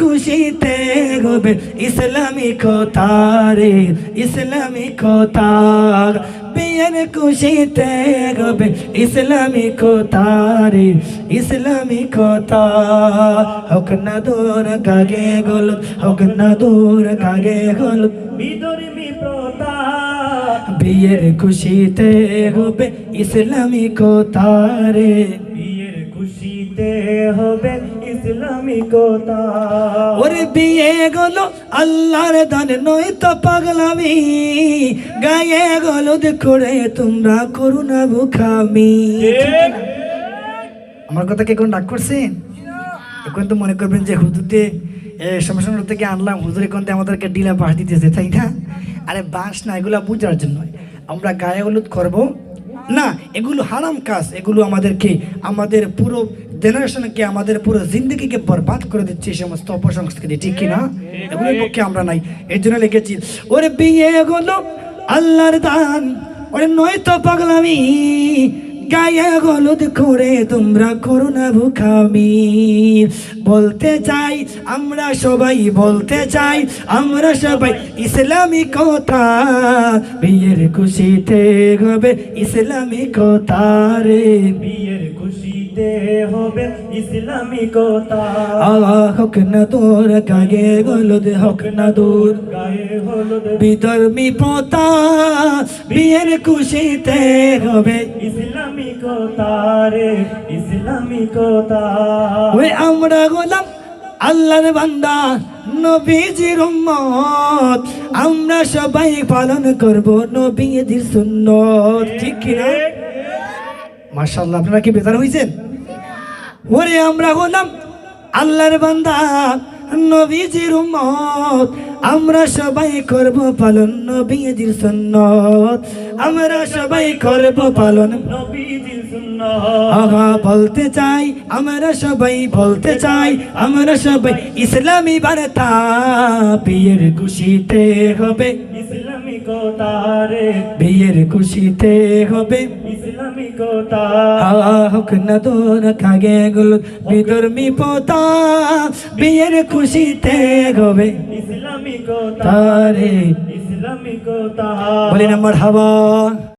খুশিতে হবে ইসলামী কোতারে ইসলামী কোতার। বিয়ের খুশিতে হবে ইসলামী কোতারে ইসলামী কোতা হোক না দূর কাগে গোল হোক না দূর কাগে গোল বিদর্মী প্রতা বিয়ের খুশিতে হবে ইসলামী কোতারে। বিয়ের খুশিতে হবে ইসলামী কোতা ওরে বিয়ে গেল আল্লাহর দান নয় তো পাগলামি। গায়ে গলদ করে তোমরা করু না? বুখামি আমার কথা কে কোন ডাক করছেন? এখন তো মনে করবেন যে হুজুরতে শ্মশান থেকে আনলাম হুজুর এখন আমাদেরকে ডিলা বাস দিতেছে তাই না? আরে বাস না এগুলো বুঝার জন্য। আমরা গায়ে হলুদ করব। না এগুলো হারাম কাজ এগুলো আমাদেরকে আমাদের পুরো জেনারেশনকে আমাদের পুরো জিন্দগিকে বরবাদ করে দিচ্ছে এই সমস্ত অপসংস্কৃতি ঠিক কিনা? এগুলোর পক্ষে আমরা নাই। এর জন্য লিখেছি ওরে বিয়ে এগুলো আল্লাহর দান ওরে নয় তো পাগলামি গায়ে হলুদ করে তোমরা করো না ভুখামি। বলতে চাই আমরা সবাই বলতে চাই আমরা সবাই ইসলামী কথা বিয়ের খুশিতে হবে ইসলামী কথা রে। বিয়ের হবে ইসলামী কোতা আল্লাহ হক না তোর গায়ে হলুদ হক না দূর। গায়ে হলুদ। বিধর্মী পোতা বিয়ের খুশিতে হবে। ইসলামী রে ওই আমরা গোলাম আল্লাহর বান্দা নবীজির উম্মত। আমরা সবাই পালন করব নবীজির সুন্নত ঠিক কি না মাশাআল্লাহ, আপনারা কি বেজার হইছেন? ওরে আমরা গোলাম আল্লাহর বান্দা, নবীজির উম্মত। আমরা সবাই করব পালন নবীজির সুন্নত। আমরা সবাই করব পালন আহা, বলতে চাই, আমরা সবাই বলতে চাই, আমরা সবাই ইসলামী বার্তা। বিয়ের খুশিতে হবে। ইসলামী বিয়ের খুশিতে হবে। ইসলামী কোতা হোক না দোর খাগে গুলো। পোতা বিয়ের খুশিতে হবে। ইসলামী কোতা তারে ইসলামী কোতা বলি নাম্বার হাওয়া।